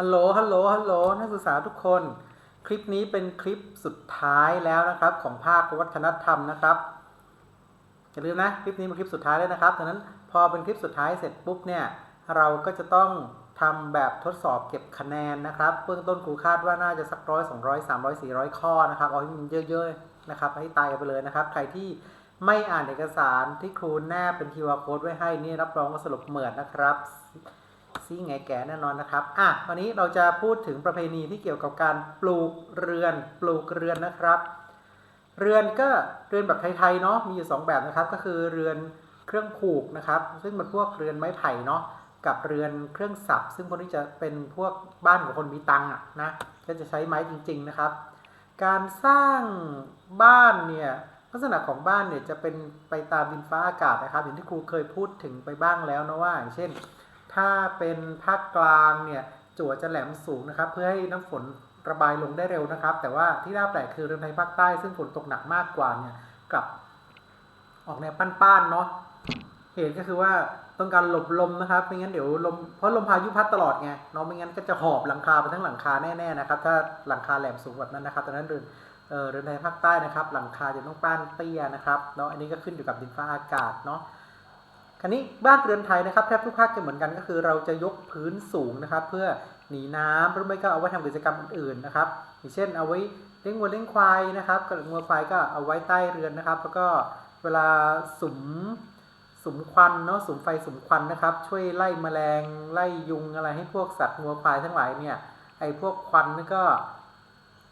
ฮัลโหล ฮัลโหล ฮัลโหล นักศึกษาทุกคน คลิปนี้เป็นคลิปสุดท้ายแล้วนะครับ ของภาควัฒนธรรมนะครับ อย่าลืมนะ คลิปนี้เป็นคลิปสุดท้ายแล้วนะครับดังนั้นพอเป็นคลิปสุดท้ายเสร็จปุ๊บเนี่ย เราก็จะต้องทำแบบทดสอบเก็บคะแนนนะครับ เบื้องต้นครูคาดว่าน่าจะสักร้อยสองร้อยสามร้อยสี่ร้อยข้อนะครับ เอาให้มันเยอะๆนะครับ ให้ตายไปเลยนะครับ ใครที่ไม่อ่านเอกสารที่ครูแนบเป็นทีวาโค้ดไว้ให้นี่รับรองว่าสรุปเหมือนนะครับ ซี่ไงแก่แน่นอนนะครับ อะวันนี้เราจะพูดถึงประเพณีที่เกี่ยวกับการปลูกเรือน ปลูกเรือนนะครับ เรือนก็เรือนแบบไทยๆเนาะมีอยู่สองแบบนะครับ ก็คือเรือนเครื่องผูกนะครับ ซึ่งมันพวกเรือนไม้ไผ่เนาะกับเรือนเครื่องสับ ซึ่งพวกนี้จะเป็นพวกบ้านของคนมีตังค์อะนะก็จะใช้ไม้จริง ๆนะครับ การสร้างบ้านเนี่ยลักษณะของบ้านเนี่ยจะเป็นไปตามดินฟ้าอากาศนะครับ อย่างที่ครูเคยพูดถึงไปบ้างแล้วนะว่าอย่างเช่น ถ้าเป็นภาคกลางเนี่ยจั่วจะแหลมสูงนะครับ เพื่อให้น้ำฝนระบายลงได้เร็วนะครับ แต่ว่าที่น่าแปลกคือเรือนไทยภาคใต้ซึ่งฝนตกหนักมากกว่าเนี่ยกลับออกแนวป้านๆเนาะเหตุก็คือว่าต้องการหลบลมนะครับไม่งั้นเดี๋ยวลมเพราะลมพายุพัดตลอดไงเนาะไม่งั้นก็จะหอบหลังคาไปทั้งหลังคาแน่ๆนะครับ ถ้าหลังคาแหลมสูงแบบนั้นนะครับดังนั้นเรือนเออเรือนไทยภาคใต้นะครับ หลังคาจะต้องป้านเตี้ยนะครับเนาะอันนี้ก็ขึ้นอยู่กับดินฟ้าอากาศเนาะ คราวนี้บ้านเรือนไทยนะครับแทบทุกภาคจะเหมือนกันก็คือเราจะยกพื้นสูงนะครับ เพื่อหนีน้ำหรือไม่ก็เอาไว้ทำกิจกรรมอื่นๆนะครับ อย่างเช่น เอาไว้เลี้ยงวัวเลี้ยงควายนะครับกับงัวควายก็เอาไว้ใต้เรือนนะครับ แล้วก็เวลาสุมสุมควันเนาะสุมไฟสุมควันนะครับ ช่วยไล่แมลงไล่ยุงอะไรให้พวกสัตว์งัวควายทั้งหลายเนี่ยไอ้พวกควันนี่ก็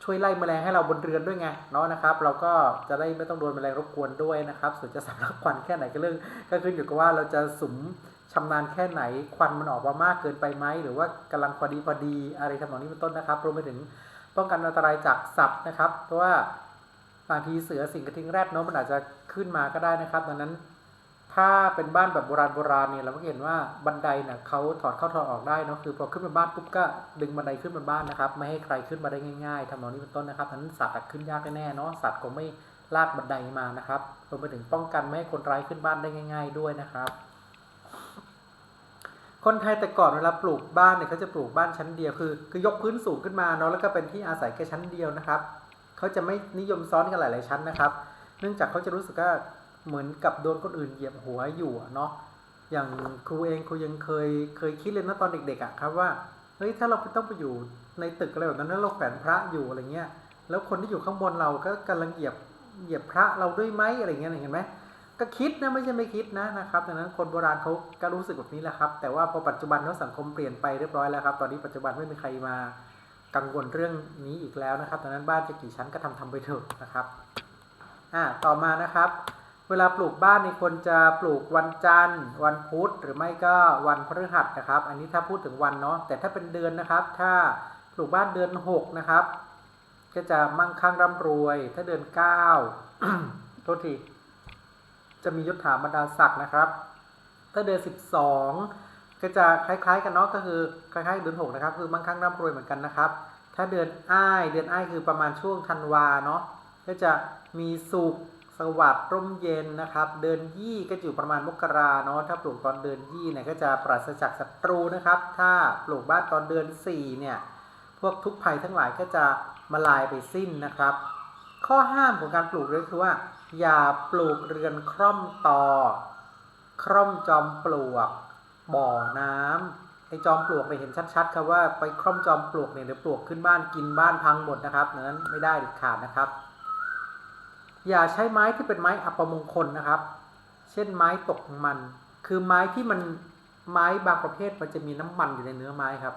ช่วยไล่แมลงให้เราบนเรือนด้วยไงเนาะนะครับ เราก็จะได้ไม่ต้องโดนแมลงรบกวนด้วยนะครับ ส่วนจะสำลักควันแค่ไหนก็เรื่องก็ขึ้นอยู่กับว่าเราจะสุมชำนาญแค่ไหนควันมันออกมามากเกินไปไหมหรือว่ากำลังพอดีพอดีอะไรทำนองนี้เป็นต้นนะครับรวมไปถึงป้องกันอันตรายจากสัตว์นะครับ เพราะว่าบางทีเสือสิงกระทิงแรดเนาะมันอาจจะขึ้นมาก็ได้นะครับ ดังนั้น ถ้าเป็นบ้านแบบโบราณโบราณเนี่ยเราก็เห็นว่าบันไดเนี่ยเขาถอดเข้าถอดออกได้เนาะคือพอขึ้นมาบ้านปุ๊บก็ดึงบันไดขึ้นมาบ้านนะครับ ไม่ให้ใครขึ้นมาได้ง่ายๆทำนองนี้เป็นต้นนะครับนั้นสัตว์ขึ้นยากแน่ๆเนาะสัตว์คงไม่ลากบันไดมานะครับรวมไปถึงป้องกันไม่ให้คนร้ายขึ้นบ้านได้ง่าย ๆ ด้วยนะครับ คนไทยแต่ก่อนเวลาปลูกบ้านเนี่ยเขาจะปลูกบ้านชั้นเดียวคือ คือยกพื้นสูงขึ้นมาเนาะแล้วก็เป็นที่อาศัยแค่ชั้นเดียวนะครับเขาจะไม่นิยมซ้อนกันหลาย ๆชั้นนะครับ เนื่องจากเขาจะรู้สึกว่า เหมือนกับโดนคนอื่นเหยียบหัวอยู่เนาะอย่างครูเองครูยังเคยเคยคิดเลยนะตอนเด็กๆอะครับว่าเฮ้ยถ้าเราต้องไปอยู่ในตึกอะไรแบบนั้นแล้วเราแขวนพระอยู่อะไรเงี้ยแล้วคนที่อยู่ข้างบนเราก็กำลังเหยียบเหยียบพระเราด้วยไหมอะไรเงี้ยเห็นไหมก็คิดนะไม่ใช่ไม่คิดนะนะครับดังนั้นคนโบราณเขาก็รู้สึกแบบนี้แหละครับ แต่ว่าพอปัจจุบันเนาะสังคมเปลี่ยนไปเรียบร้อยแล้วครับตอนนี้ปัจจุบันไม่มีใครมากังวลเรื่องนี้อีกแล้วนะครับดังนั้นบ้านจะกี่ชั้นก็ทำทำไปเถอะนะครับอ่าต่อมานะครับ เวลาปลูกบ้านนี่ควรจะปลูกวันจันทร์ วันพุธหรือไม่ก็วันพฤหัสนะครับ อันนี้ถ้าพูดถึงวันเนาะแต่ถ้าเป็นเดือนนะครับ ถ้าปลูกบ้านเดือนหกนะครับ ก็จะมั่งคั่งร่ำรวย ถ้าเดือนเก้าโทษทีจะมียศถาบรรดาศักดิ์นะครับ ถ้าเดือนสิบสองก็จะคล้ายๆ กันเนาะก็คือคล้ายๆเดือนหกนะครับ คือมั่งคั่งร่ำรวยเหมือนกันนะครับ ถ้าเดือนอ้ายเดือนอ้ายคือประมาณช่วงธันวาเนาะก็จะมีสุข สวัสดิ์ร่มเย็นนะครับ เดือนยี่ก็อยู่ประมาณมกราเนาะถ้าปลูกตอนเดือนยี่เนี่ยก็จะปราศจากศัตรูนะครับ ถ้าปลูกบ้านตอนเดือนสี่เนี่ยพวกทุกภัยทั้งหลายก็จะมาลายไปสิ้นนะครับ ข้อห้ามของการปลูกเรือนคือว่า อย่าปลูกเรือนคร่อมตอคร่อมจอมปลวก บ่อน้ำไอจอมปลวกเนี่ยเห็นชัดๆครับว่าไปคร่อมจอมปลวกเนี่ยเดี๋ยวปลวกขึ้นบ้านกินบ้านพังหมดนะครับนั้นไม่ได้เด็ดขาดนะครับ อย่าใช้ไม้ที่เป็นไม้อัปมงคลนะครับ เช่นไม้ตกมัน คือไม้ที่มันไม้บางประเภทมันจะมีน้ำมันอยู่ในเนื้อไม้ครับ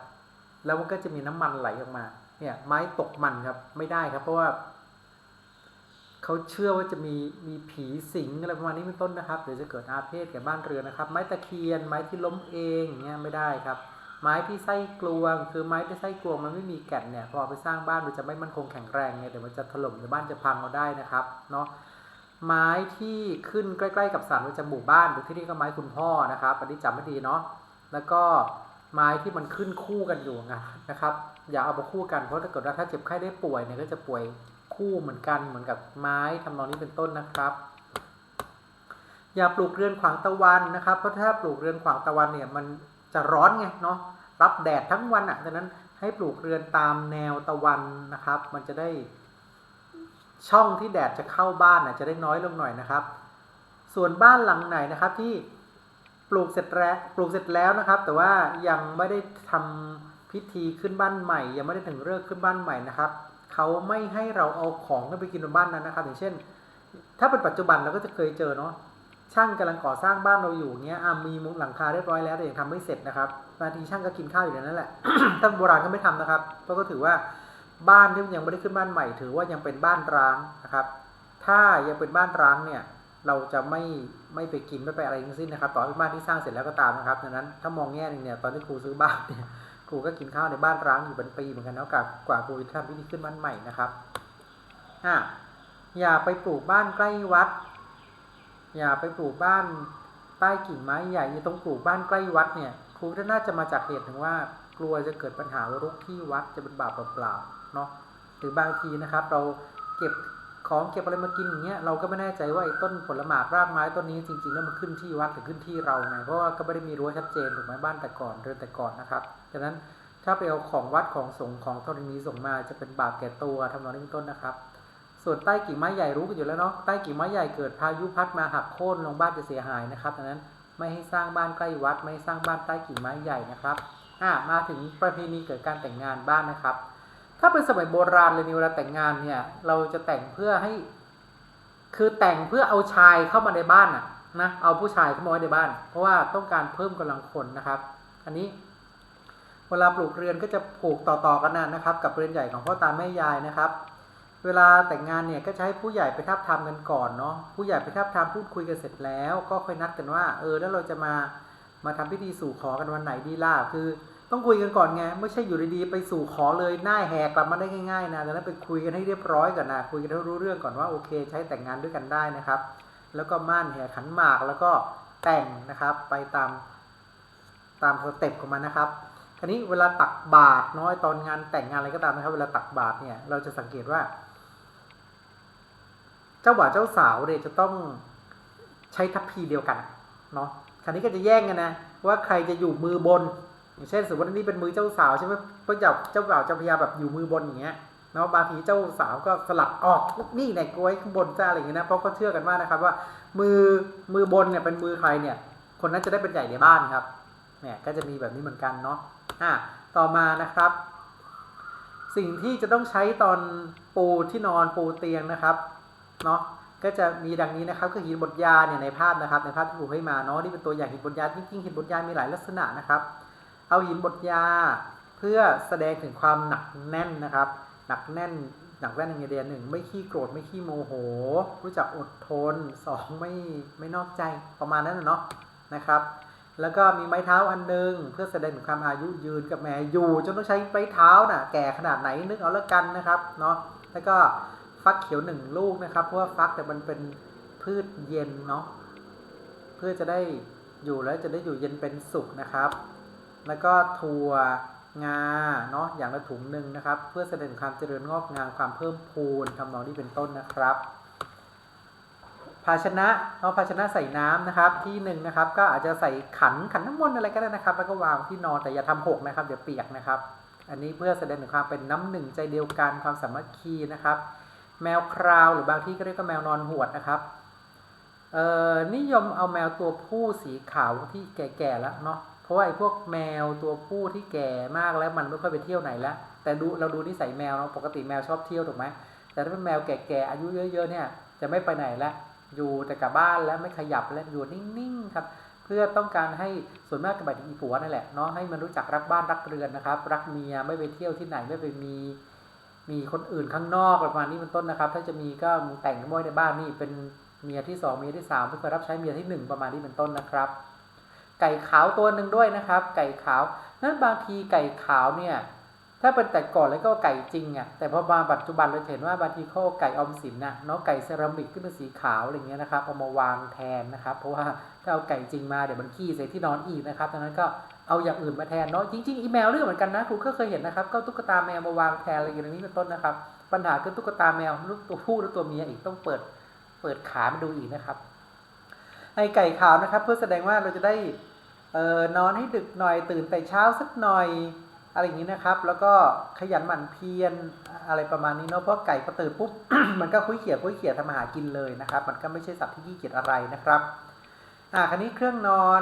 แล้วมันก็จะมีน้ำมันไหลออกมา เนี่ยไม้ตกมันครับไม่ได้ครับ เพราะว่าเขาเชื่อว่าจะมีมีผีสิงอะไรประมาณนี้เป็นต้นนะครับเดี๋ยวจะเกิดอาเพศแก่บ้านเรือนนะครับ ไม้ตะเคียนไม้ที่ล้มเองเงี้ยไม่ได้ครับ ไม้ที่ไส้กลวง คือไม้ที่ไส้กลวงมันไม่มีแก่นเนี่ยพอไปสร้างบ้านมันจะไม่มั่นคงแข็งแรงไงเดี๋ยวมันจะถล่มหรือบ้านจะพังเอาได้นะครับเนาะไม้ที่ขึ้นใกล้ ๆ กับสารประจำหมู่บ้านหรือที่นี่ก็ไม้คุณพ่อนะครับอันนี้จำไม่ดีเนาะแล้วก็ไม้ที่มันขึ้นคู่กันอยู่นะครับ อย่าเอามาคู่กันเพราะถ้าเกิดว่าถ้าเจ็บไข้ได้ป่วยเนี่ยก็จะป่วยคู่เหมือนกันเหมือนกับไม้ทำนองนี้เป็นต้นนะครับ อย่าปลูกเรือนขวางตะวันนะครับ เพราะถ้าปลูกเรือนขวางตะวันเนี่ยมัน จะร้อนไงเนาะรับแดดทั้งวันอะดังนั้นให้ปลูกเรือนตามแนวตะวันนะครับ มันจะได้ช่องที่แดดจะเข้าบ้านอะจะได้น้อยลงหน่อยนะครับ ส่วนบ้านหลังไหนนะครับที่ปลูกเสร็จแล้วปลูกเสร็จแล้วนะครับ แต่ว่ายังไม่ได้ทำพิธีขึ้นบ้านใหม่ ยังไม่ได้ถึงเลิกขึ้นบ้านใหม่นะครับเขาไม่ให้เราเอาของขึ้นไปกินบนบ้านนั้นนะครับ อย่างเช่น ถ้าเป็นปัจจุบันเราก็จะเคยเจอเนาะ ช่างกำลังก่อสร้างบ้านเราอยู่เงี้ยมีมุงหลังคาเรียบร้อยแล้วแต่ยังทำไม่เสร็จนะครับบางทีช่างก็กินข้าวอยู่ในนั้นแหละถ้าโบราณก็ไม่ทำนะครับเพราะก็ถือว่าบ้านที่ยังไม่ได้ขึ้นบ้านใหม่ ถือว่ายังเป็นบ้านร้างนะครับ ถ้ายังเป็นบ้านร้างเนี่ยเราจะไม่ไม่ไปกินไม่ไปอะไรทั้งสิ้นนะครับ ต่อให้เป็นบ้านที่สร้างเสร็จแล้วก็ตามนะครับดังนั้นถ้ามองแง่หนึงเนี่ยตอนที่ครูซื้อบ้านเนี่ยครูก็กินข้าวในบ้านร้างอยู่เป็นปีเหมือนกันนะกว่ากว่าครูจะทำพิธีขึ้นบ้านใหม่นะครับอะอย่าไปปลูกบ้านใกล้วัด อย่าไปปลูกบ้านใต้กิ่งไม้ใหญ่อย่าต้องปลูกบ้านใกล้วัดเนี่ยครูก็น่าจะมาจากเหตุถึงว่า กลัวจะเกิดปัญหาว่ารุกที่วัดจะเป็นบาปเปล่าๆเนาะหรือบางทีนะครับ เราเก็บของเก็บอะไรมากินอย่างเงี้ยเราก็ไม่แน่ใจว่าไอ้ต้นผลหมากรากไม้ต้นนี้จริงๆแล้วมันขึ้นที่วัดหรือขึ้นที่เราไงเพราะว่าก็ไม่ได้มีรั้วชัดเจนถูกไหมบ้านแต่ก่อนเรือนแต่ก่อนนะครับดังนั้นถ้าไปเอาของวัดของสงฆ์ของธรณีส่งมาจะเป็นบาปแก่ตัวทำนองนี้เป็นต้นนะครับ ส่วนใต้กิ่งไม้ใหญ่รู้กันอยู่แล้วเนาะใต้กิ่งไม้ใหญ่เกิดพายุพัดมาหักโค่นลงบ้านจะเสียหายนะครับดังนั้นไม่ให้สร้างบ้านใกล้วัด ไม่ให้สร้างบ้านใต้กิ่งไม้ใหญ่นะครับอ่ามาถึงประเพณีเกิดการแต่งงานบ้านนะครับ ถ้าเป็นสมัยโบราณเลยนี่เวลาแต่งงานเนี่ย เราจะแต่งเพื่อให้ คือแต่งเพื่อเอาชายเข้ามาในบ้านอะนะเอาผู้ชายเข้ามาไว้ในบ้าน เพราะว่าต้องการเพิ่มกำลังคนนะครับ อันนี้เวลาปลูกเรือนก็จะผูกต่อๆกันนะครับ กับเรือนใหญ่ของพ่อตาแม่ยายนะครับ เวลาแต่งงานเนี่ยก็จะให้ผู้ใหญ่ไปทับทามกันก่อนเนาะผู้ใหญ่ไปทับทามพูดคุยกันเสร็จแล้ว ก็ค่อยนัดกันว่า เออแล้วเราจะมามาทำพิธีสู่ขอกันวันไหนดีล่ะคือต้องคุยกันก่อนไงไม่ใช่อยู่ดีๆไปสู่ขอเลยหน้าแหกกลับมาได้ง่ายๆนะดังนั้นไปคุยกันให้เรียบร้อยก่อนนะคุยกันให้รู้เรื่องก่อนว่าโอเค ใช้แต่งงานด้วยกันได้นะครับ แล้วก็ม่านแห่ขันหมากแล้วก็แต่งนะครับไปตามตามสเต็ปของมันนะครับคราวนี้เวลาตักบาตรเน้อยตอนงานแต่งงานอะไรก็ตามนะครับ เวลาตักบาตรเนี่ยเราจะสังเกตว่า จ้าบ่าวเจ้าสาวเนี่ยจะต้องใช้ทัพพีเดียวกันเนาะคราวนี้ก็จะแย่งกันนะว่าใครจะอยู่มือบน อย่างเช่นสมมติว่านี่เป็นมือเจ้าสาวใช่ไหมก็จะเจ้าบ่าวเจ้าพระยาแบบอยู่มือบนอย่างเงี้ยเนาะบางทีเจ้าสาวก็สลัดออกนี่เนี่ยกล้วยข้างบนจ้าอะไรอย่างเงี้ยนะเพราะเขาเชื่อกันว่านะครับว่า มือมือบนเนี่ยเป็นมือใครเนี่ย คนนั้นจะได้เป็นใหญ่ในบ้านครับเนี่ยก็จะมีแบบนี้เหมือนกันเนาะอะต่อมานะครับ สิ่งที่จะต้องใช้ตอนปูที่นอนปูเตียงนะครับ เนาะก็จะมีดังนี้นะครับคือหินบดยาเนี่ยในภาพนะครับในภาพที่ผมให้มาเนาะนี่เป็นตัวอย่างหินบดยาจริงๆหินบดยามีหลายลักษณะนะครับ เอาหินบดยาเพื่อแสดงถึงความหนักแน่นนะครับ หนักแน่นหนักแน่นในเดียหนึ่งไม่ขี้โกรธไม่ขี้โมโห รู้จักอดทนสองไม่ไม่นอกใจประมาณนั้นเนาะนะครับ แล้วก็มีไม้เท้าอันหนึง เพื่อแสดงถึงความอายุยืนกับแม่อยู่จนต้องใช้ไม้เท้าน่ะแก่ขนาดไหนนึกเอาแล้วกันนะครับเนาะแล้วก็ ฟักเขียวหนึ่งลูกนะครับ เพราะว่าฟักแต่มันเป็นพืชเย็นเนาะเพื่อจะได้อยู่แล้วจะได้อยู่เย็นเป็นสุขนะครับ แล้วก็ถั่วงาเนาะอย่างละถุงหนึ่งนะครับ เพื่อแสดงความเจริญงอกงามความเพิ่มพูนทำนองนี้เป็นต้นนะครับ ภาชนะเอาะภาชนะใส่น้ำนะครับที่หนึ่งนะครับ ก็อาจจะใส่ขันขันน้ำมนต์อะไรก็ได้นะครับ แล้วก็วางที่นอนแต่อย่าทำหกนะครับ เดี๋ยวเปียกนะครับ อันนี้เพื่อแสดงถึงความเป็นน้ำหนึ่งใจเดียวกันความสามัคคีนะครับ แมวคราวหรือบางที่ก็เรียกว่าแมวนอนหวดนะครับเออนิยมเอาแมวตัวผู้สีขาวที่แก่ๆแล้วเนาะเพราะว่าไอ้พวกแมวตัวผู้ที่แก่มากแล้วมันไม่ค่อยไปเที่ยวไหนแล้วแต่ดูเราดูนิสัยแมวเนาะปกติแมวชอบเที่ยวถูกไหมแต่ถ้าเป็นแมวแก่ๆอายุเยอะๆเนี่ยจะไม่ไปไหนแล้วอยู่แต่กับบ้านแล้วไม่ขยับแล้วอยู่นิ่งๆครับ เพื่อต้องการให้ส่วนมากกับบัตรอีผัวนั่นแหละเนาะให้มันรู้จักรักบ้านรักเรือนนะครับ รักเมียไม่ไปเที่ยวที่ไหนไม่ไปมี มีคนอื่นข้างนอกประมาณนี้เป็นต้นนะครับ ถ้าจะมีก็มึงแต่งกันไว้ในบ้านนี่เป็นเมียที่สองเมียที่สามไม่เคยรับใช้เมียที่หนึ่งประมาณนี้เป็นต้นนะครับ ไก่ขาวตัวหนึ่งด้วยนะครับ ไก่ขาวนั้นบางทีไก่ขาวเนี่ยถ้าเป็นแต่ก่อนแล้วก็ไก่จริงอะแต่พอมาปัจจุบันเราจะเห็นว่าบางทีเขาไก่ออมสินน่ะเนาะไก่เซรามิกที่เป็นสีขาวอะไรเงี้ยนะครับเอามาวางแทนนะครับ เพราะว่าถ้าเอาไก่จริงมาเดี๋ยวมันขี้ใส่ที่นอนอีกนะครับดังนั้นก็ เอาอย่างอื่นมาแทนเนาะจริงๆอีแมวเรื่องเหมือนกันนะครูก็เคยเห็นนะครับก็ตุ๊กตาแมวมาวางแทนอะไรอย่างนี้เป็นต้นนะครับ ปัญหาคือตุ๊กตาแมวลูกตัวผู้หรือตัวเมียอีกต้องเปิดเปิดขามาดูอีกนะครับไอไก่ขาวนะครับ เพื่อแสดงว่าเราจะได้เออนอนให้ดึกหน่อยตื่นแต่เช้าสักหน่อยอะไรอย่างนี้นะครับ แล้วก็ขยันหมั่นเพียรอะไรประมาณนี้เนาะเพราะไก่พอตื่นปุ๊บมันก็คุยเขี่ยคุยเขี่ยทำอาหารกินเลยนะครับ มันก็ไม่ใช่สัตว์ที่ขี้เกียจอะไรนะครับอ่าคันนี้เครื่องนอน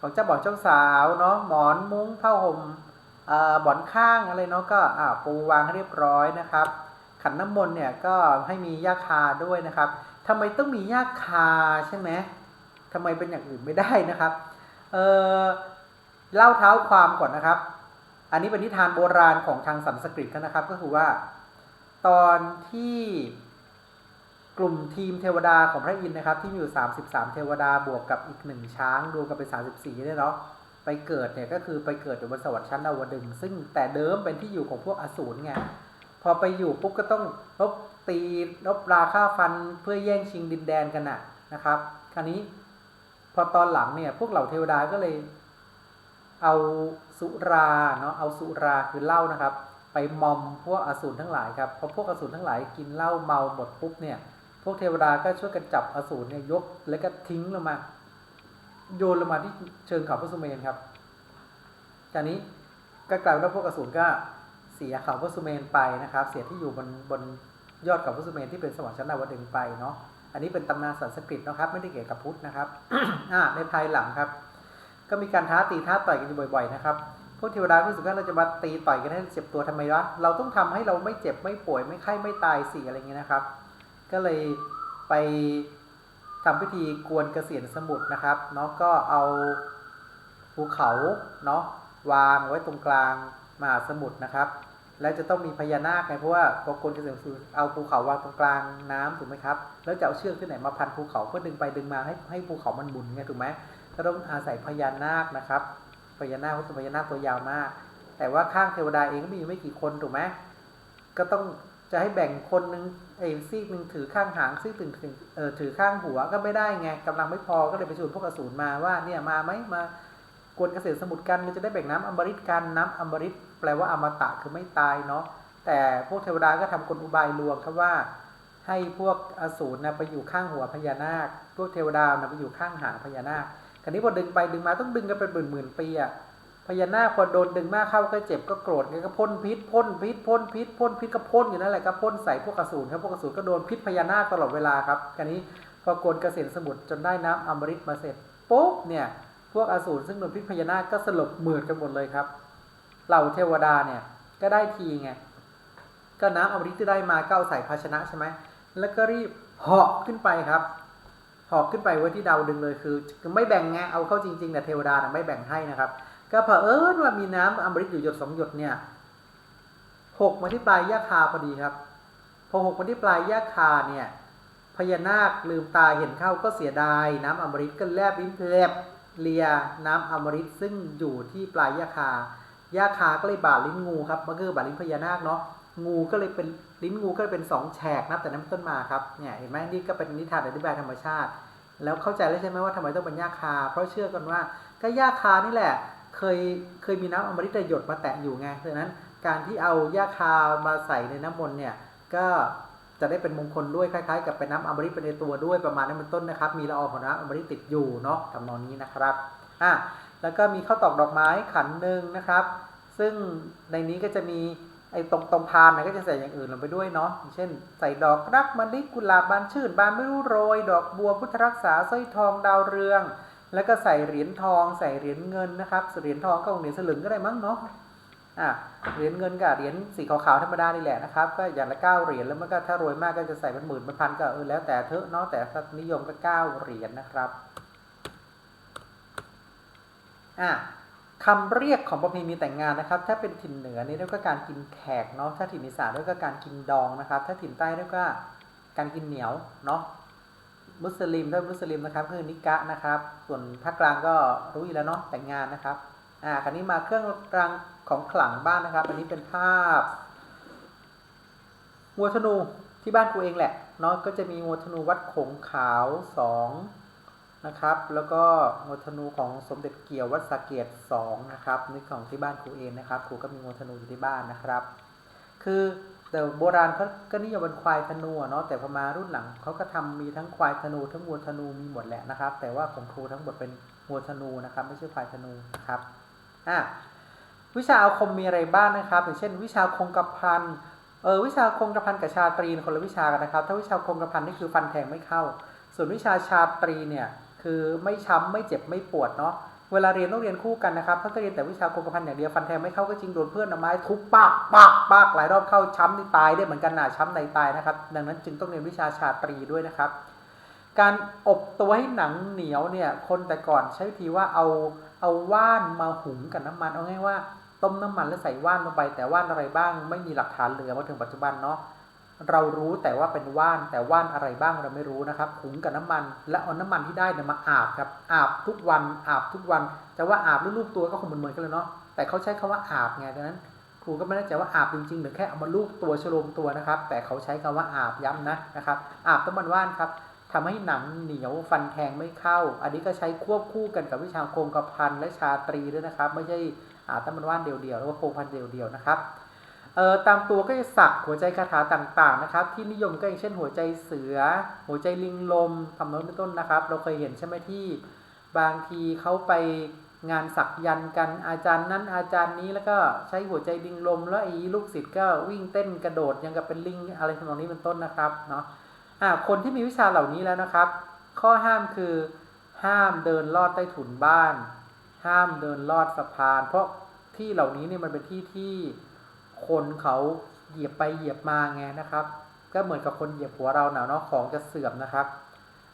ของเจ้าบ่าวเจ้าสาวเนาะหมอนมุ้งผ้าห่มบ่อนข้างอะไรเนาะก็ปูวางให้เรียบร้อยนะครับ ขันน้ำมนต์เนี่ยก็ให้มีย่าคาด้วยนะครับทำไมต้องมีย่าคาใช่ไหมทำไมเป็นอย่างอื่นไม่ได้นะครับเเล่าเท้าความก่อนนะครับ อันนี้เป็นนิทานโบราณของทางสันสกฤตนะครับ ก็คือว่า ตอนที่ กลุ่มทีมเทวดาของพระอินทร์นะครับ ที่มีอยู่ 33 เทวดาบวกกับอีกหนึ่งช้างรวมกันเป็น 34เนี่ยเนาะไปเกิดเนี่ยก็คือไปเกิดอยู่บนสวรรค์ชั้นดาวดึง ซึ่งแต่เดิมเป็นที่อยู่ของพวกอสูรไงพอไปอยู่ปุ๊บก็ต้องรบตีรบราฆ่าฟันเพื่อแย่งชิงดินแดนกันนะนะครับ คราวนี้พอตอนหลังเนี่ยพวกเหล่าเทวดาก็เลย เอาสุราเนาะเอาสุราคือเหล้านะครับ ไปมอมพวกอสูรทั้งหลายครับพอพวกอสูรทั้งหลายกินเหล้าเมาหมดปุ๊บเนี่ย พวกเทวดาก็ช่วยกันจับอสูรเนี่ยยกแล้วก็ทิ้งลงมา โยนลงมาที่เชิงเขาพระสุเมนครับ จากนี้ก็กลายเป็นว่าพวกอสูรก็เสียเขาพระสุเมนไปนะครับ เสียที่อยู่บนบนยอดเขาพระสุเมนที่เป็นสวรรค์ชั้นดาวดึงไปเนาะอันนี้เป็นตำนานสันสกฤตนะครับ ไม่ได้เกี่ยวกับพุทธนะครับในภายหลังครับ ก็มีการท้าตีท้าต่อยกันอยู่บ่อย ๆ นะครับพวกเทวดารู้สึกว่าเราจะมาตีต่อยกันให้เจ็บตัวทำไมวะเราต้องทำให้เราไม่เจ็บไม่ป่วยไม่ไข้ไม่ตายสิอะไรเงี้ยนะครับ ก็เลยไปทำพิธีกวนเกษียณสมุทรนะครับเนาะก็เอาภูเขาเนาะวางไว้ตรงกลางมหาสมุทรนะครับ แล้วจะต้องมีพญานาคไงเพราะว่าพอกวนเกษียณสมุทรเอาภูเขาวางตรงกลางน้ำถูกไหมครับ แล้วจะเอาเชือกที่ไหนมาพันภูเขาเพื่อดึงไปดึงมาให้ให้ภูเขามันหมุนไงถูกไหมก็ต้องอาศัยพญานาคนะครับพญานาคเพราเป็นพญานาคตัวยาวมาก แต่ว่าข้างเทวดาเองก็มีไม่กี่คนถูกไหมก็ต้องจะให้แบ่งคนนึง ไอ้ซีกหนึ่งถือข้างหางซีกหนึ่งถือเออถือข้างหัวก็ไม่ได้ไงกำลังไม่พอก็เลยไปชวนพวกอสูรมาว่าเนี่ยมาไหมมากวนเกษตรสมุทรกันเราจะได้แบ่งน้ำอมฤตกันน้ำอมฤตแปลว่าอมตะคือไม่ตายเนาะแต่พวกเทวดาก็ทำกลอุบายลวงครับว่า ให้พวกอสูรนะไปอยู่ข้างหัวพญานาค พวกเทวดานะไปอยู่ข้างหางพญานาคคราวนี้พอดึงไปดึงมาต้องดึงกันเป็นหมื่นหมื่นๆปีอะ ญานาคพอโดนดึงมากเข้าก็เจ็บก็โกรธไงก็พ่นพิษพ่นพิษพ่นพิษพ่นพิษก็พ่นอยู่นั่นแหละก็พ่นใส่พวกอสูรครับพวกอสูรก็โดนพิษพญานาคตลอดเวลาครับครนี้พอกวนเกษตรสมุทรจนได้น้ำอมฤตมาเสร็จปุ๊บเนี่ยพวกอสูรซึ่งโดนพิษพญานาคก็สลบเหมือดกันหมดเลยครับเหล่าเทวดาเนี่ยก็ได้ทีไงก็น้ำอมฤตที่ได้มาก็เอาใส่ภาชนะใช่ไหมแล้วก็รีบเหาะขึ้นไปครับหอบขึ้นไปไว้ที่ดาวดึงเลยคือ ไม่แบ่งไงเอาเข้าจริงๆแต่เทวดานะไม่แบ่งให้นะครับ ก็เผอิญว่ามีน้ำอมฤตอยู่หยดสองหยดเนี่ยหกมาที่ปลายยาคาพอดีครับ พอหกมาที่ปลายยาคาเนี่ยพญานาคลืมตาเห็นเข้าก็เสียดาย น้ำอมฤตก็แลบลิ้นแลบเลียน้ำอมฤตซึ่งอยู่ที่ปลายยาคายาคาก็เลยบาดลิ้นงูครับมันก็คือบาดลิ้นพญานาคเนาะงูก็เลยเป็นลิ้นงูก็เลยเป็นสองแฉกนับแต่นั้นต้นมาครับเนี่ยเห็นไหมนี่ก็เป็นนิทานอธิบายธรรมชาติ แล้วเข้าใจแล้วใช่ไหมว่าทำไมต้องเป็นยาคา เพราะเชื่อกันว่าก็ยาคานี่แหละ เคยเคยมีน้ำอมฤตหยดมาแตะอยู่ไงดังนั้นการที่เอายาคามาใส่ในน้ำมนต์เนี่ยก็จะได้เป็นมงคลด้วยคล้ายๆ กับเป็นน้ำอมฤตไปในตัวด้วยประมาณนั้นเป็นต้นนะครับ มีละอองของน้ำอมฤตติดอยู่เนาะทำนองนี้นะครับอะแล้วก็มีข้าวตอกดอกไม้ขันหนึ่งนะครับ ซึ่งในนี้ก็จะมีไอ้ตรงตรงพานนะก็จะใส่อย่างอื่นลงไปด้วยเนาะเช่น ใส่ดอกรักมะลิกุหลาบบานชื่นบานไม่รู้โรย ดอกบัวพุทธรักษาสร้อยทองดาวเรือง แล้วก็ใส่เหรียญทอง ใส่เหรียญเงินนะครับเหรียญทองก็คงเหรียญสลึงก็ได้มั้งเนาะอะเหรียญเงินกับเหรียญสีขาวๆธรรมดานี่แหละนะครับ ก็อย่างละเก้าเหรียญแล้วมันก็ถ้ารวยมากก็จะใส่เป็นหมื่นเป็นพันก็เออแล้วแต่เถอะเนาะแต่นิยมก็เก้าเหรียญนะครับอะคำเรียกของประเพณีแต่งงานนะครับ ถ้าเป็นถิ่นเหนือนี่เรียกว่าการกินแขกเนาะถ้าถิ่นอีสานเรียกว่าการกินดองนะครับ ถ้าถิ่นใต้เรียกว่าการกินเหนียวเนาะ มุสลิมถ้ามุสลิมนะครับคือนิกะนะครับ ส่วนภาคกลางก็รู้อยู่แล้วเนาะแต่งงานนะครับอ่าคราวนี้มาเครื่องรางของขลังบ้านนะครับ อันนี้เป็นภาพวัวธนูที่บ้านกูเองแหละเนาะก็จะมีวัวธนูวัดโขงขาวสองนะครับ แล้วก็วัวธนูของสมเด็จเกี่ยววัดสะเกียดสองนะครับนี่ของที่บ้านครูเองนะครับครูก็มีวัวธนูอยู่ที่บ้านนะครับ คือ แต่โบราณเขาก็นิยมเป็นควายธนูเนาะแต่พอมารุ่นหลังเขาก็ทำมีทั้งควายธนูทั้งวัวธนูมีหมดแหละนะครับ แต่ว่าของครูทั้งหมดเป็นหัวธนูนะครับ ไม่ใช่ฝ่ายธนูนะครับอะวิชาอาคมมีอะไรบ้างนะครับ อย่างเช่น วิชาคงกระพันเออวิชาคงกระพันกับชาตรีคนละวิชากันนะครับ ถ้าวิชาคงกระพันนี่คือฟันแทงไม่เข้า ส่วนวิชาชาตรีเนี่ยคือไม่ช้ำไม่เจ็บไม่ปวดเนาะ เวลาเรียนต้องเรียนคู่กันนะครับ ถ้าเรียนแต่วิชาคงกระพันอย่างเดียวฟันแทงไม่เข้าก็จริงโดนเพื่อนเอาไม้ทุบปากปากปากหลายรอบเข้าช้ำนี่ตายได้เหมือนกันหนาช้ำในตายนะครับ ดังนั้นจึงต้องเรียนวิชาชาตรีด้วยนะครับ การอบตัวให้หนังเหนียวเนี่ย คนแต่ก่อนใช้วิธีว่าเอาเอาว่านมาหุงกับน้ำมันเอาง่ายว่าต้มน้ำมันแล้วใส่ว่านลงไปแต่ว่านอะไรบ้าง ไม่มีหลักฐานเหลือมาถึงปัจจุบันเนาะ เรารู้แต่ว่าเป็นว่านแต่ว่านอะไรบ้างเราไม่รู้นะครับหุงกับน้ำมัน แล้วเอาน้ำมันที่ได้เนี่ยมาอาบครับอาบทุกวันอาบทุกวันจะว่าอาบรูปตัวก็คงเหมือนกันเลยเนาะแต่เขาใช้คำว่าอาบไงดังนั้น ครูก็ไม่แน่ใจว่าอาบจริงๆหรือแค่เอามาลูบตัวชโลมตัวนะครับ แต่เขาใช้คำว่าอาบย้ำนะนะครับ อาบน้ำมันว่านครับทำให้หนังเหนียวฟันแทงไม่เข้า อันนี้ก็ใช้ควบคู่กันกับวิชาโครงกระพันและชาตรีด้วยนะครับ ไม่ใช่อาบน้ำมันว่านเดียวๆหรือว่าโครงพันเดียวๆนะครับ เอ่อตามตัวก็จะสักหัวใจคาถาต่างๆนะครับ ที่นิยมก็อย่างเช่นหัวใจเสือ หัวใจลิงลมทำน้นเป็นต้นนะครับ เราเคยเห็นใช่ไหมที่ บางทีเขาไปงานสักยันกันอาจารย์นั้นอาจารย์นี้แล้วก็ใช้หัวใจลิงลม แล้วไอ้ลูกศิษย์ก็วิ่งเต้นกระโดดยังกับเป็นลิงอะไรทำนองนี้เป็นต้นนะครับเนาะอ่าคนที่มีวิชาเหล่านี้แล้วนะครับ ข้อห้ามคือห้ามเดินลอดใต้ถุนบ้าน ห้ามเดินลอดสะพาน เพราะที่เหล่านี้เนี่ยมันเป็นที่ที่ คนเขาเหยียบไปเหยียบมาไงนะครับ ก็เหมือนกับคนเหยียบหัวเราหนาวเนาะของจะเสื่อมนะครับ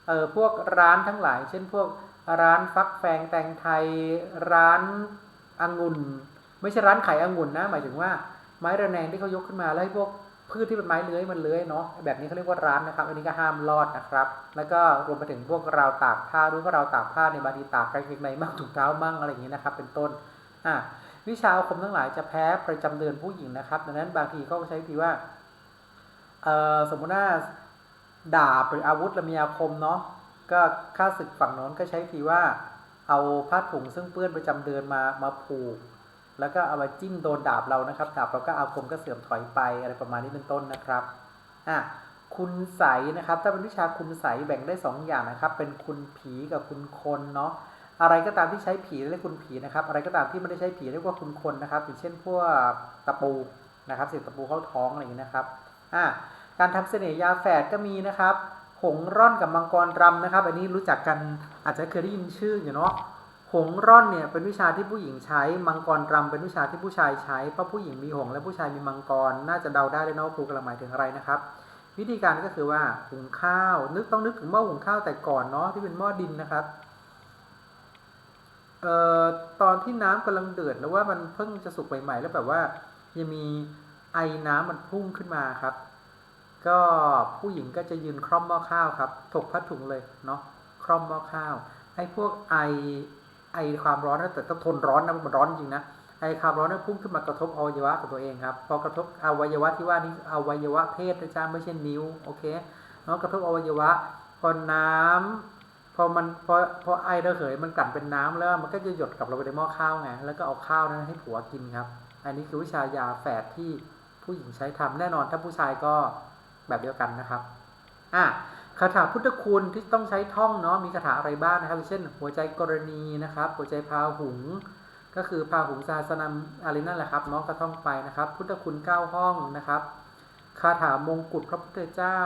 เออพวกร้านทั้งหลาย เช่นพวกร้านฟักแฟงแตงไทยร้านองุ่น ไม่ใช่ร้านขายองุ่นนะ หมายถึงว่าไม้ระแนงที่เขายกขึ้นมาแล้วให้พวกพืชที่เป็นไม้เลื้อยมันเลื้อยเนาะแบบนี้เขาเรียกว่าร้านนะครับ อันนี้ก็ห้ามลอดนะครับ แล้วก็รวมไปถึงพวกราวตากผ้าด้วยเพราะราวตากผ้าในบางทีตากกางเกงในมั่งถุงเท้ามั่งอะไรอย่างนี้นะครับ เป็นต้นอะ วิชาอาคมทั้งหลายจะแพ้ประจำเดือนผู้หญิงนะครับ ดังนั้นบางทีก็ใช้วิธีว่าสมมติว่าดาบหรืออาวุธเรามีอาคมเนาะก็ข้าศึกฝั่งโน้นก็ใช้ทีว่าเอาผ้าถุงซึ่งเปื้อนประจำเดือนมามาผูก แล้วก็เอามาจิ้มโดนดาบเรานะครับดาบเราก็อาคมก็เสื่อมถอยไปอะไรประมาณนี้เป็นต้นนะครับอะคุณใสนะครับ ถ้าเป็นวิชาคุณใสแบ่งได้สองอย่างนะครับ เป็นคุณผีกับคุณคนเนาะ อะไรก็ตามที่ใช้ผีเรียกคุณผีนะครับ อะไรก็ตามที่ไม่ได้ใช้ผีเรียกว่าคุณคนนะครับ อย่างเช่นพวกตะปูนะครับเสียบตะปูเข้าท้องอะไรอย่างนี้นะครับอะการทำเสน่หยาแฝดก็มีนะครับ หงร่อนกับมังกรรำนะครับ อันนี้รู้จักกันอาจจะเคยได้ยินชื่ออยู่เนาะหงร่อนเนี่ยเป็นวิชาที่ผู้หญิงใช้ มังกรรำเป็นวิชาที่ผู้ชายใช้ เพราะผู้หญิงมีหงและผู้ชายมีมังกร น่าจะเดาได้เลยเนาะครูกำลังหมายถึงอะไรนะครับ วิธีการก็คือว่าหุงข้าว นึกต้องนึกถึงหม้อหุงข้าวแต่ก่อนเนาะที่เป็นหม้อดินนะครับ เอ่อตอนที่น้ำกำลังเดือดแล้วว่ามันเพิ่งจะสุกใหม่ๆแล้วแบบว่า ยังมีไอ้น้ำมันพุ่งขึ้นมาครับ ก็ผู้หญิงก็จะยืนคร่อมหม้อข้าวครับ ถกผ้าถุงเลยเนาะคร่อมหม้อข้าวให้พวกไอไอความร้อนนะแต่ต้องทนร้อนนะมันร้อนจริงนะไอความร้อนนั้นพุ่งขึ้นมากระทบอวัยวะของตัวเองครับ พอกระทบอวัยวะที่ว่านี้อวัยวะเพศนะจ๊ะไม่ใช่นิ้วโอเคเนาะกระทบอวัยวะพอน้ำ พอมันพอพอไอระเหยมันกลั่นเป็นน้ำแล้วมันก็จะหยดกลับลงไปในหม้อข้าวไงแล้วก็เอาข้าวนั้นให้ผัวกินครับ อันนี้คือวิชายาแฝดที่ผู้หญิงใช้ทำแน่นอนถ้าผู้ชายก็แบบเดียวกันนะครับอะคาถาพุทธคุณที่ต้องใช้ท่องเนาะมีคาถาอะไรบ้างนะครับ เช่น หัวใจกรณีนะครับ หัวใจพาหุง ก็คือพาหุงสาสนัมอะไรนั่นแหละครับเน้องก็ท่องไปนะครับ พุทธคุณเก้าห้องนะครับคาถามงกุฎพระพุทธเจ้า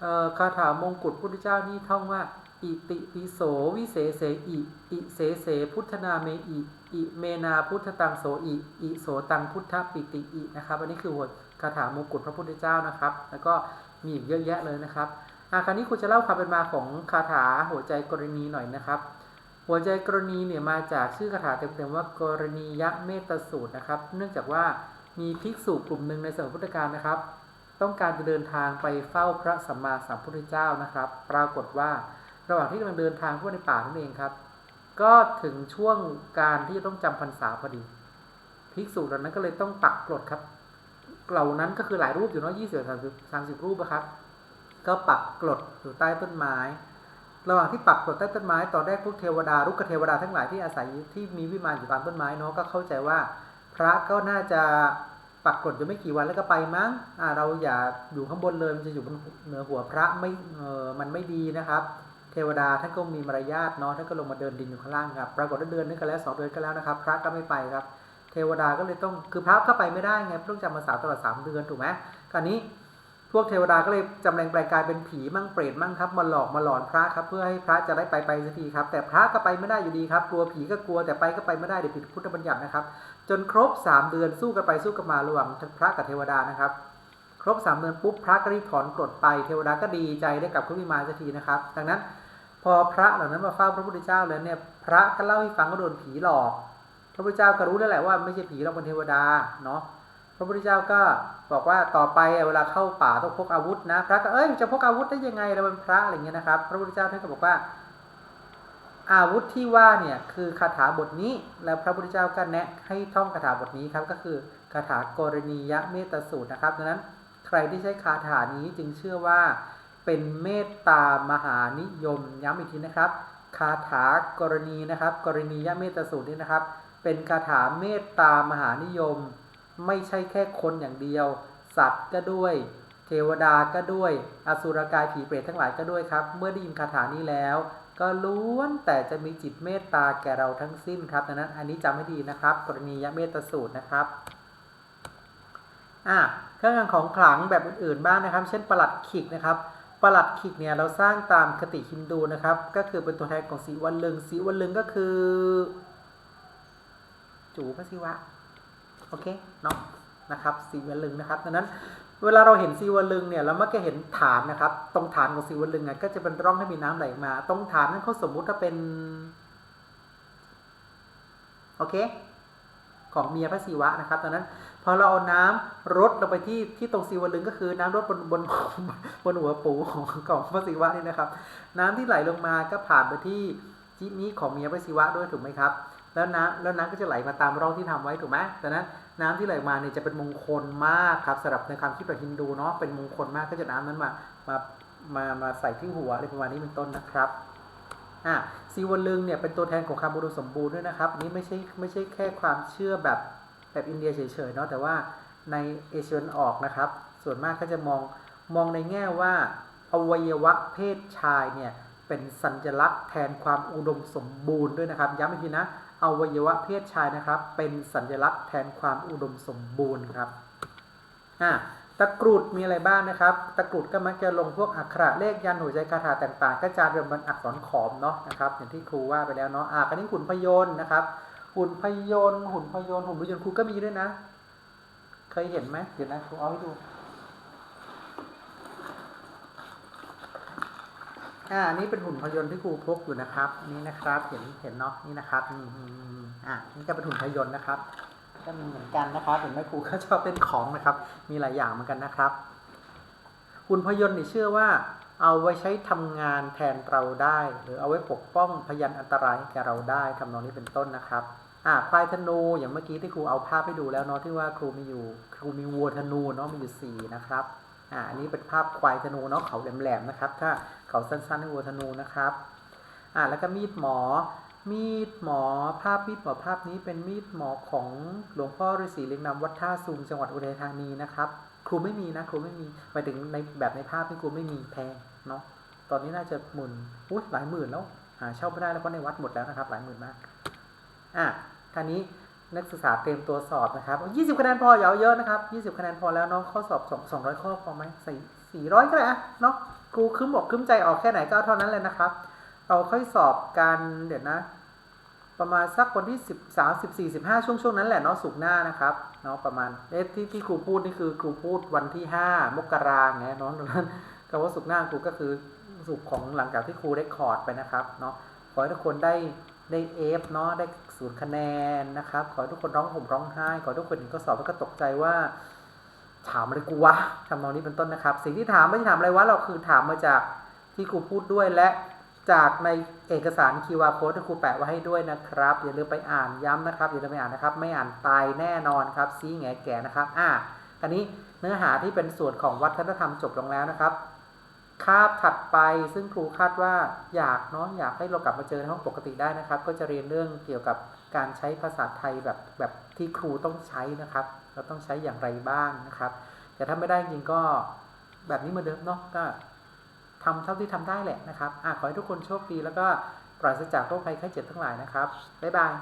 เอ่อคาถามงกุฎพระพุทธเจ้านี่ท่องว่า อิติปิโสวิเศษเสอิอิเสเสพุทธนาเมอิอิเมนาพุทธตังโสอิอิโสตังพุทธปิติอินะครับอันนี้คือหัวคาถามงกุฎพระพุทธเจ้านะครับ แล้วก็มีอีกเยอะแยะเลยนะครับอาคราวนี้ครูจะเล่าความเป็นมาของคาถาหัวใจกรณีหน่อยนะครับ หัวใจกรณีเนี่ยมาจากชื่อคาถาเต็มๆว่ากรณียะเมตสูตรนะครับ เนื่องจากว่ามีภิกษุกลุ่มหนึ่งในสมัยพุทธกาลนะครับ ต้องการจะเดินทางไปเฝ้าพระสัมมาสัมพุทธเจ้านะครับ ปรากฏว่า ระหว่างที่กำลังเดินทางเข้าในป่านั่นเองครับ ก็ถึงช่วงการที่จะต้องจำพรรษาพอดีภิกษุเหล่านั้นก็เลยต้องปักกรดครับเหล่านั้นก็คือหลายรูปอยู่เนาะยี่สิบสามสิบสามสิบรูปนะครับ ก็ปักกรดอยู่ใต้ต้นไม้ ระหว่างที่ปักกรดใต้ต้นไม้ตอนแรกพวกเทวดาลุกเทวดาทั้งหลายที่อาศัยที่มีวิมานอยู่ตามต้นไม้เนาะก็เข้าใจว่า พระก็น่าจะปักกรดอยู่ไม่กี่วันแล้วก็ไปมั้งเราอย่าอยู่ข้างบนเลยมันจะอยู่บนเหนือหัวพระไม่เออมันไม่ดีนะครับ เทวดาท่านก็มีมารยาทเนาะท่านก็ลงมาเดินดินอยู่ข้างล่างครับปรากฏว่าเดือนนึงก็แล้วสองเดือนก็แล้วนะครับ พระก็ไม่ไปครับ เทวดาก็เลยต้องคือพระก็ไปไม่ได้ไงต้องจำมาสาวตลอดสามเดือนถูกไหมคราวนี้พวกเทวดาก็เลยจำแรงแปลงกายเป็นผีมั่งเปรตมั่งครับมาหลอกมาหลอนพระครับเพื่อให้พระจะได้ไปไปสักทีครับ แต่พระก็ไปไม่ได้อยู่ดีครับ กลัวผีก็กลัวแต่ไปก็ไปไม่ได้เดี๋ยวผิดพุทธบัญญัตินะครับ จนครบ 3 เดือนสู้กันไปสู้กันมาระหว่างพระกับเทวดานะครับ ครบ 3 เดือนปุ๊บพระก็รีบถอนกรดไปเทวดาก็ดีใจได้กลับขึ้นมาสักทีนะครับ ดังนั้น พอพระเหล่านั้นมาเฝ้าพระพุทธเจ้าแล้วเนี่ยพระก็เล่าให้ฟังว่าโดนผีหลอก พระพุทธเจ้าก็รู้แล้วแหละว่าไม่ใช่ผีเราเป็นเทวดาเนาะพระพุทธเจ้าก็บอกว่าต่อไปเวลาเข้าป่าต้องพกอาวุธนะ พระก็เอ้ยจะพกอาวุธได้ยังไงเราเป็นพระอะไรเงี้ยนะครับ พระพุทธเจ้าท่านก็บอกว่า อาวุธที่ว่าเนี่ยคือคาถาบทนี้แล้วพระพุทธเจ้าก็แนะให้ท่องคาถาบทนี้ครับก็คือคาถากรณียเมตสูตรนะครับดังนั้นใครที่ใช้คาถานี้จึงเชื่อว่า เป็นเมตตามหานิยมย้ำอีกทีนะครับ คาถากรณีนะครับ กรณียเมตสูตรนี้นะครับ เป็นคาถาเมตตามหานิยม ไม่ใช่แค่คนอย่างเดียว สัตว์ก็ด้วย เทวดาก็ด้วย อสุรกายผีเปรตทั้งหลายก็ด้วยครับ เมื่อได้ยินคาถานี้แล้ว ก็ล้วนแต่จะมีจิตเมตตาแก่เราทั้งสิ้นครับดังนั้นอันนี้จำให้ดีนะครับ กรณียเมตสูตรนะครับอะเครื่องรางของขลังแบบอื่นๆบ้างนะครับ เช่นประหลัดขิกนะครับ ประหลัดขิกเนี่ยเราสร้างตามคติฮินดูนะครับ ก็คือเป็นตัวแทนของสีวันลึงสีวันลึงก็คือ จูพระศิวะโอเคเนาะนะครับสีวันลึงนะครับดังนั้นเวลาเราเห็นสีวันลึงเนี่ยเรามักจะเห็นฐานนะครับ ตรงฐานของสีวันลึงอะก็จะเป็นร่องให้มีน้ำไหลมา ตรงฐานนั้นเขาสมมุติว่าเป็นโอเคของเมียพระศิวะนะครับดังนั้น พอเราเอาน้ำรดลงไปที่ที่ตรงสีวลึงก็คือน้ำรดบนบนบนหัวปูของของพระศิวะนี่นะครับ น้ำที่ไหลลงมาก็ผ่านไปที่จินี้ของเมียพระศิวะด้วยถูกไหมครับ แล้วน้ำแล้วน้ำก็จะไหลมาตามร่องที่ทำไว้ถูกไหมดังนั้นน้ำที่ไหลมาเนี่ยจะเป็นมงคลมากครับสำหรับในความคิดแบบฮินดูเนาะเป็นมงคลมากก็จะน้ำนั้นมามามามาใส่ที่หัวอะไรประมาณนี้เป็นต้นนะครับอะซีวลึงเนี่ยเป็นตัวแทนของความอุดมสมบูรณ์ด้วยนะครับนนี้ไม่ใช่ไม่ใช่แค่ความเชื่อแบบ แบบอินเดียเฉยๆเนาะแต่ว่าในเอเชียตะวันออกนะครับ ส่วนมากก็จะมองมองในแง่ว่าอวัยวะเพศชายเนี่ยเป็นสัญลักษณ์แทนความอุดมสมบูรณ์ด้วยนะครับ ย้ำอีกทีนะอวัยวะเพศชายนะครับ เป็นสัญลักษณ์แทนความอุดมสมบูรณ์ครับอะตะกรุดมีอะไรบ้างนะครับ ตะกรุดก็มักจะลงพวกอักขระเลขยันต์หัวใจคาถาต่างๆ ก็จะเรียนบนอักษรขอมเนาะนะครับ อย่างที่ครูว่าไปแล้วเนาะอะอันนี้หุ่นพยนต์นะครับ หุ่นพยนต์หุ่นพยนต์หุ่นพยนต์ครูก็มีด้วยนะ เคยเห็นไหมเดี๋ยวนะครูเอาให้ดูอ่านนี้เป็นหุ่นพยนต์ที่ครูพกอยู่นะครับ นี่นะครับ เห็นเห็นเนาะนี่นะครับนี่อ่านี่ก็เป็นหุ่นพยนต์นะครับ ก็มีเหมือนกันนะครับเห็นไหมครูก็ชอบเป็นของนะครับ มีหลายอย่างเหมือนกันนะครับ หุ่นพยนต์นี่เชื่อว่า เอาไว้ใช้ทำงานแทนเราได้ หรือเอาไว้ปกป้องพยันอันตรายแก่เราได้ทำนองนี้เป็นต้นนะครับ อ่าควายธนูอย่างเมื่อกี้ที่ครูเอาภาพให้ดูแล้วเนาะที่ว่าครูมีอยู่ครูมีวัวธนูเนาะมีอยู่สี่นะครับอ่าอันนี้เป็นภาพควายธนูเนาะเขาแหลมๆนะครับ ถ้าเขาสั้นๆให้วัวธนูนะครับอ่าแล้วก็มีดหมอ มีดหมอภาพมีดหมอภาพนี้เป็นมีดหมอของหลวงพ่อฤาษีเล็งนำวัดท่าซุงจังหวัดอุทัยธานีนะครับ ครูไม่มีนะครูไม่มีหมายถึงในแบบในภาพที่ครูไม่มีแพงเนาะตอนนี้น่าจะหมื่นอุ้ยหลายหมื่นแล้วหาเช่าไม่ได้แล้วเพราะในวัดหมดแล้วนะครับ หลายหมื่นมากอะ ท่านี้นักศึกษาเตรียมตัวสอบนะครับ 20 คะแนนพออย่าเอาเยอะนะครับ 20 คะแนนพอแล้วเนาะข้อสอบ 200 ข้อพอไหมสี่400ก็ได้อะเนาะครูคืมบอกคืมใจออกแค่ไหนก็เท่านั้นเลยนะครับ เราค่อยสอบกันเดี๋ยวนะ ประมาณสักวันที่10 30 45ช่วงช่วงนั้นแหละเนาะสุกหน้านะครับเนาะประมาณเอ๊ะที่ที่ครูพูดนี่คือครูพูดวันที่ 5 มกราไงเนาะดังนั้นคำว่าสุกหน้าครูก็คือสุกของหลังจากที่ครูได้คอร์ดไปนะครับเนาะขอให้ทุกคนได้ ได้เอฟเนาะได้ศูนย์คะแนนนะครับ ขอทุกคนร้องห่มร้องไห้ ขอทุกคนเห็นข้อสอบแล้วก็ตกใจว่า ถามอะไรกูวะทำนองนี้เป็นต้นนะครับ สิ่งที่ถามไม่ใช่ถามอะไรวะเราคือถามมาจากที่ครูพูดด้วยและจากในเอกสาร QR code ที่ครูแปะไว้ให้ด้วยนะครับ อย่าลืมไปอ่านย้ำนะครับ อย่าลืมไปอ่านนะครับ ไม่อ่านตายแน่นอนครับซีแงแก่นะครับ อะอันนี้เนื้อหาที่เป็นส่วนของวัฒนธรรมจบลงแล้วนะครับ คาบถัดไปซึ่งครูคาดว่าอยากเนาะอยากให้เรากลับมาเจอในห้องปกติได้นะครับ ก็จะเรียนเรื่องเกี่ยวกับการใช้ภาษาไทยแบบแบบที่ครูต้องใช้นะครับ เราต้องใช้อย่างไรบ้างนะครับ แต่ถ้าไม่ได้จริงก็แบบนี้เหมาเดิมเนาะก็ทำเท่าที่ทำได้แหละนะครับอะขอให้ทุกคนโชคดีแล้วก็ปราศจากโรคภัยไข้เจ็บทั้งหลายนะครับบ๊ายบาย